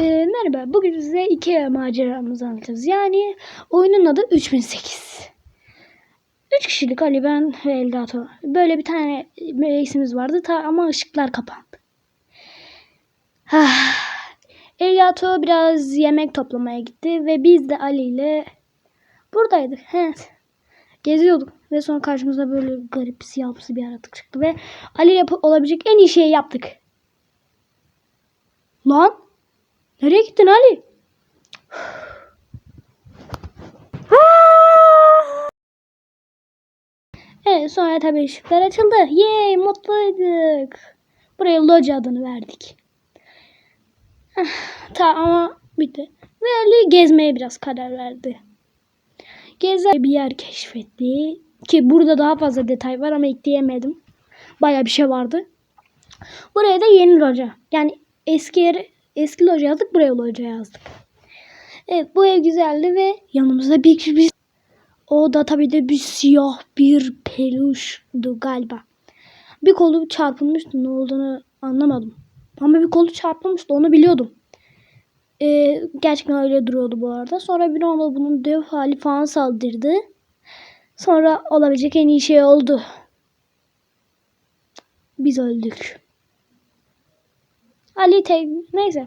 Ee, merhaba. Bugün size iki maceramızı anlatacağız. Yani oyunun adı 3008. Üç kişilik Ali, ben ve Elgato. Böyle bir tane reisimiz vardı ta ama ışıklar kapandı. Ah. Elgato biraz yemek toplamaya gitti ve biz de Ali ile buradaydık. Evet. Geziyorduk ve sonra karşımıza böyle garip siyahsı bir yaratık çıktı ve Ali ile olabilecek en iyi şeyi yaptık. Lan Nereye gittin Ali? Evet sonra tabii ışıklar açıldı. Yay mutluyduk. Buraya loca adını verdik. Ah, Tamam ama bitti. Ve Ali gezmeye biraz karar verdi. Gezer bir yer keşfetti. Ki burada daha fazla detay var ama ekleyemedim. Baya bir şey vardı. Buraya da yeni loca. Yani eski yeri eski loca yazdık buraya loca yazdık. Evet bu ev güzeldi ve yanımızda bir bir o da tabii de bir siyah bir peluştu galiba. Bir kolu çarpılmıştı ne olduğunu anlamadım. Ama bir kolu çarpılmıştı onu biliyordum. Ee, gerçekten öyle duruyordu bu arada. Sonra bir anda bunun dev hali falan saldırdı. Sonra olabilecek en iyi şey oldu. Biz öldük. Ali tek neyse.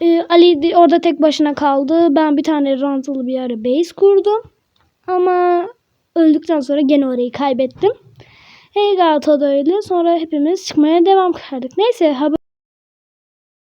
Ee, Ali orada tek başına kaldı. Ben bir tane rantılı bir yere base kurdum. Ama öldükten sonra gene orayı kaybettim. Hey da öyle. Sonra hepimiz çıkmaya devam kırdık. Neyse haber